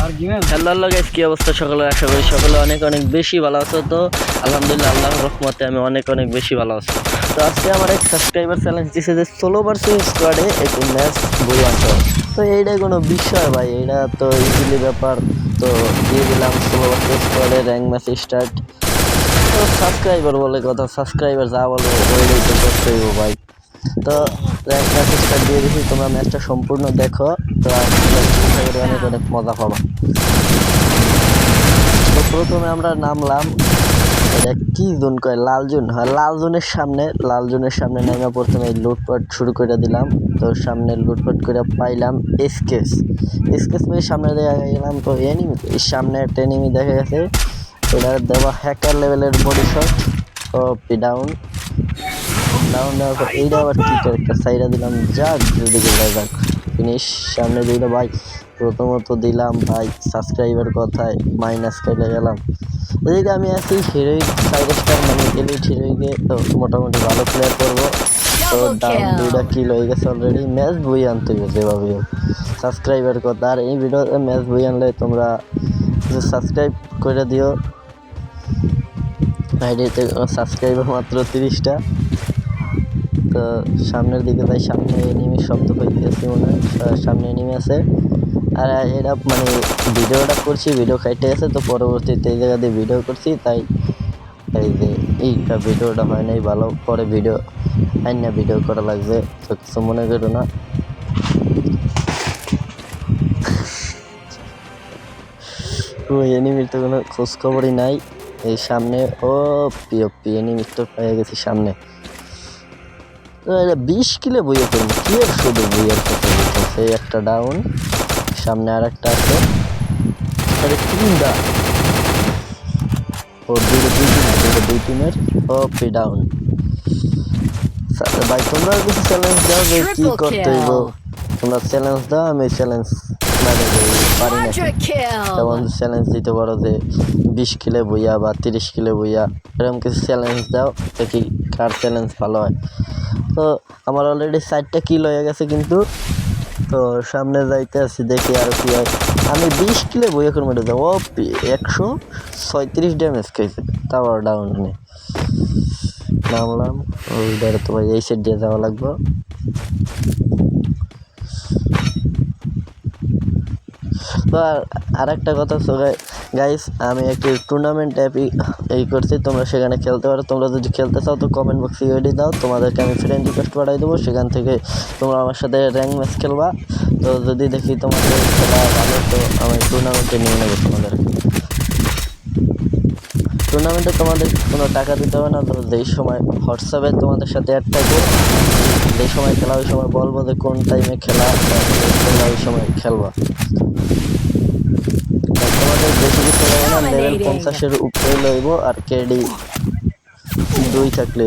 Hello guys কি অবস্থা সকলে? আশা করি সকলে অনেক অনেক বেশি ভালো আছো। তো আলহামদুলিল্লাহ, আল্লাহর রহমতে আমি অনেক অনেক বেশি ভালো আছি। তো আজকে আমার এক সাবস্ক্রাইবার চ্যালেঞ্জ দিছে যে ষোলো ভার্সেস স্কোয়াডে একটু ম্যাচ বই আনতে তো এইটা কোনো বিষয় ভাই এটা তো ইজিলি ব্যাপার। তো দিয়ে দিলাম ষোলো ভার্সেস স্কোয়াডে র্যাঙ্ক ম্যাচ স্টার্ট তো সাবস্ক্রাইবার বলে কথা সাবস্ক্রাইবার যা বলে ওইটাই তো করতে হইব ভাই। তো র্যাঙ্ক ম্যাচ স্টার্ট দিয়ে দিছি, তোমরা ম্যাচটা সম্পূর্ণ দেখো। তো আশা করি অনেক অনেক মজা পাবা। তো প্রথমে আমরা নামলাম এটা কি জোন কয় লাল জোন। হ্যাঁ লাল জোনের সামনে লাল জোনের সামনে নামা প্রথমে এই লুটপাট শুরু করে দিলাম। তো সামনে লুটপাট করে পাইলাম এসকেস এসকেস মেয়ে সামনে দেখা গেলাম তো এনিমি সামনে একটা এনিমি দেখা গেছে। এটা দেওয়া হ্যাকার লেভেলের body shot O P down down দেওয়ার পর এইটা আবার কি একটা সাইডা দিলাম। যাক দুদিকে যাক। ফিনিশ সামনে দুইটা ভাই প্রথমত দিলাম ভাই সাবস্ক্রাইবার কথায় মাইনাস করে গেলাম। এদিকে আমি আছি হিরোইক ফাইভ স্টার মানে এলিট হিরোইকে তো মোটামুটি ভালো প্লেয়ার করব। তো ডাউন দুইটা কিল হয়ে গেছে অলরেডি ম্যাচ বই আনতে হবে যেভাবে হোক সাবস্ক্রাইবার কথা আর এই ভিডিওতে ম্যাচ বই আনলে তোমরা সাবস্ক্রাইব করে দিও। আইডিতে সাবস্ক্রাইবার মাত্র তিরিশটা। তো সামনের দিকে তাই সামনে এনিমি শব্দ পাইতেছি মনে হয়। সামনে এনিমি আছে। আর এটা মানে ভিডিওটা করছি ভিডিও খাইতে আছে, তো পরবর্তীতে এই জায়গা দিয়ে ভিডিও করছি, তাই এই যে এইটা ভিডিওটা হয় নাই, ভালো পরে ভিডিও আইন ভিডিও করা লাগবে, তো কিছু মনে করো না। ওই এনিমির তো কোনো খোঁজ খবরই নাই। এই সামনে, ও পি এনিমির তো পেয়ে গেছি সামনে। বিশ কিলো বইয়ে করব কি আর শুধু বইয়ের কথা বলতেছে একটা ডাউন সামনে আর একটা আছে আরে তিনটা ও দুটো দুই টিম দুটো দুই টিমের ও পি ডাউন ভাই তোমরা কিছু চ্যালেঞ্জ দাও যে কি করতে হইব। তোমরা চ্যালেঞ্জ দাও আমি চ্যালেঞ্জ মানে পারি না। যেমন চ্যালেঞ্জ দিতে পারো যে বিশ কিলো বইয়া বা তিরিশ কিলো বইয়া এরকম কিছু চ্যালেঞ্জ দাও দেখি কার চ্যালেঞ্জ ভালো হয়। তো আমার অলরেডি ষাটটা কিলো হয়ে গেছে কিন্তু। তো সামনে যাইতে আছি দেখি আর কি হয়। আমি বিশ কিলো বইয়া করে মেরে যাব। একশো ছয়ত্রিশ ড্যামেজ খেয়েছে তাও ডাউন নেই নামলাম। ওই ধরে তো ভাই, এই সাইড দিয়ে যাওয়া লাগবে। আর আরেকটা কথা হচ্ছে গাইস আমি একটি টুর্নামেন্ট অ্যাপ এই করছি। তোমরা সেখানে খেলতে পারো। তোমরা যদি খেলতে চাও, তো কমেন্ট বক্সে ইউডি দাও। তোমাদেরকে আমি ফ্রেন্ড রিকোয়েস্ট পাঠাই দেবো। সেখান থেকে তোমরা আমার সাথে র্যাঙ্ক ম্যাচ খেলবা। তো যদি দেখি তোমাদের খেলা ভালো, তো আমি টুর্নামেন্টে নিয়ে নেব তোমাদের। টুর্নামেন্টে তোমাদের কোনো টাকা দিতে হবে না। তো যেই সময় হোয়াটসঅ্যাপে তোমাদের সাথে অ্যাড থাকবে, যেই সময় খেলা, ওই সময় বলব যে কোন টাইমে খেলা ওই সময় খেলবা। আর তোমাদের বেশি পঞ্চাশের উপরে লইব আর কেডি দুই থাকলে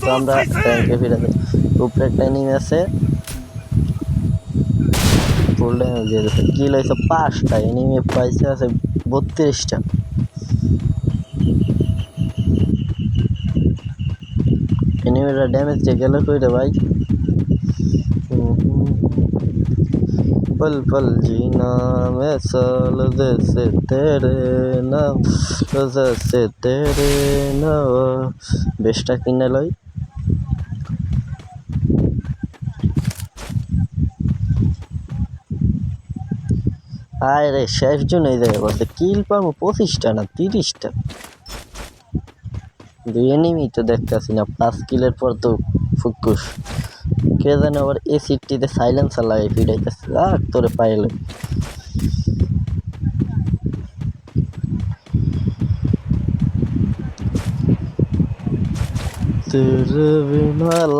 তো আমরা ব্যাংকে ফিরে যাই। উপরে এনিমি আছে। ফুল দিয়ে দিচ্ছে কি লইছে পাঁচটা। এনিমি পাইছে আছে বত্রিশটা। এনিমিটা ড্যামেজ দিয়ে গেল কই রে ভাই? पल पल जीना मैं साल जैसे तेरे नाम जैसे तेरे नाम বেশটা কিনে লই আয় রে শেষ জন এই জায়গায় বলতে কিল পাবো পঁচিশটা না তিরিশটা দুই এনিমি তো দেখতেছি না পাঁচ কিলের পর তো ফুকুস কে জানে আবার এই সিটটিতে সাইলেন্সার লাগাই ফিরাইতেছে আর তোরে পাইলে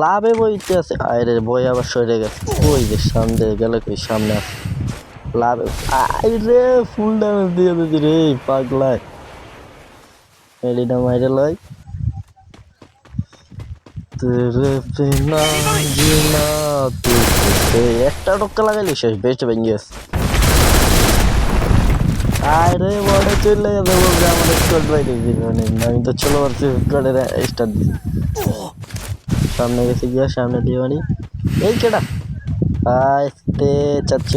লাভে বইতে আছে। আরে বই আবার সরে গেছে। ওই যে সামনে গেল, কই সামনে আছে। লাভে আরে ফুল ড্যামেজ দিয়ে দিছি রে, পাগলায়। এডিটা মাইরে লয় তেরে বিনা জিনা তুই এই একটা টক্কা লাগাইলি শেষ বেস্ট ভেঙে গেছে আরে বড় চলে গেছে বলছে আমার স্কোয়াড বাইরে জীবনে আমি তো চলো পারছি, স্কোয়াডের স্টার দিছি সামনে গেছে গিয়া সামনে দিয়ে বাড়ি এই কেডা? আসতে চাচ্ছ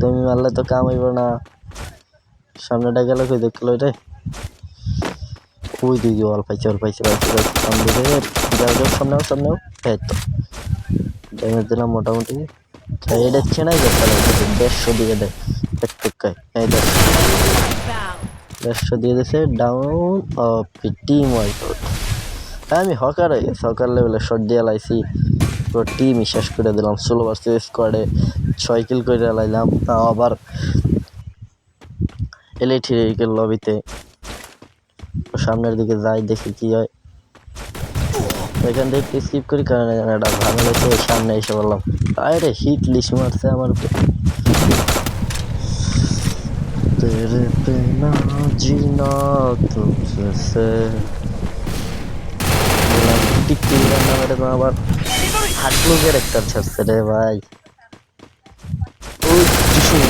তুমি মারলে তো কাম হইব না। সামনেটা গেল কই দেখল রে ওই দিকে জল পাইছে জল পাইছে পাইছে সামনে রে যাও যাও সামনেও সামনেও তো। ড্যামেজ দিলাম মোটামুটি। এটা ছেড়াই করতে হবে দেড়শো দিয়ে দেয়। টুকায় এই দেড়শো দিয়ে দিছে ডাউন অফ টিম ওয়াইট আমি হকার হয়ে গেছি, হকার লেভেলে শট দিয়ে লাইছি। পুরো টিমই শেষ করে দিলাম, ষোলো বার্সে স্কোয়াডে ছয় কিল করে লাইলাম আবার ইলেকট্রিকের লবিতে সামনের দিকে যাই দেখি কি হয় এখান থেকে স্কিপ করি কারণ এখানে একটা ভাঙা গেছে সামনে এসে বললাম আরে হিট লিস মারছে আমার উপরে। तेरे बिना जीना तुझसे বললাম, টিকটিকি রান্না করে তো আবার হাটলু ক্যারেক্টার ছাড়ছে রে ভাই ওই টিসুন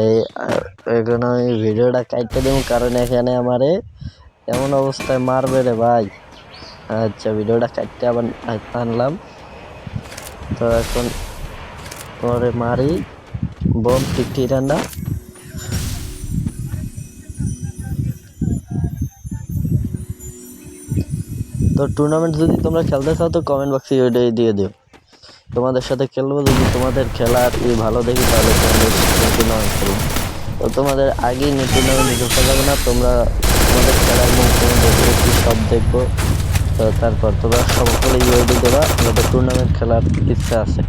এই এখানে আমি ভিডিওটা কাটতে দেবো, কারণ এখানে আমারে এমন অবস্থায় মারবে রে ভাই। আচ্ছা ভিডিওটা কাটতে আবার আনলাম। তো এখন পরে মারি। বম টিকটি রান্না তো টুর্নামেন্ট যদি তোমরা খেলতে চাও, তো কমেন্ট বক্সে দিয়ে দিও। তোমাদের সাথে খেলব যদি তোমাদের খেলার ই ভালো দেখি, তাহলে তোমাদের টুর্নামেন্ট খেলব। তো তোমাদের আগেই টুর্নামেন্টে ঢুকতে যাবে না, তোমরা তোমাদের খেলার মুখ তুমি দেখবে কি সব দেখব। তো তারপর তোমরা সকলে ইউআইডি দেবা, যাতে টুর্নামেন্ট খেলার ইচ্ছা আছে।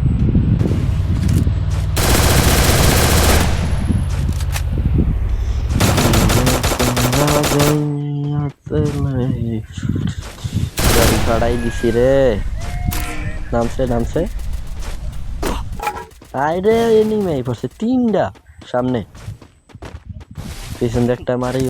গাড়ি ভাড়াই দিছি রে। নামছে নামছে। আরে এনিমে পড়ছে তিনটা সামনে। পিছন একটা মারি।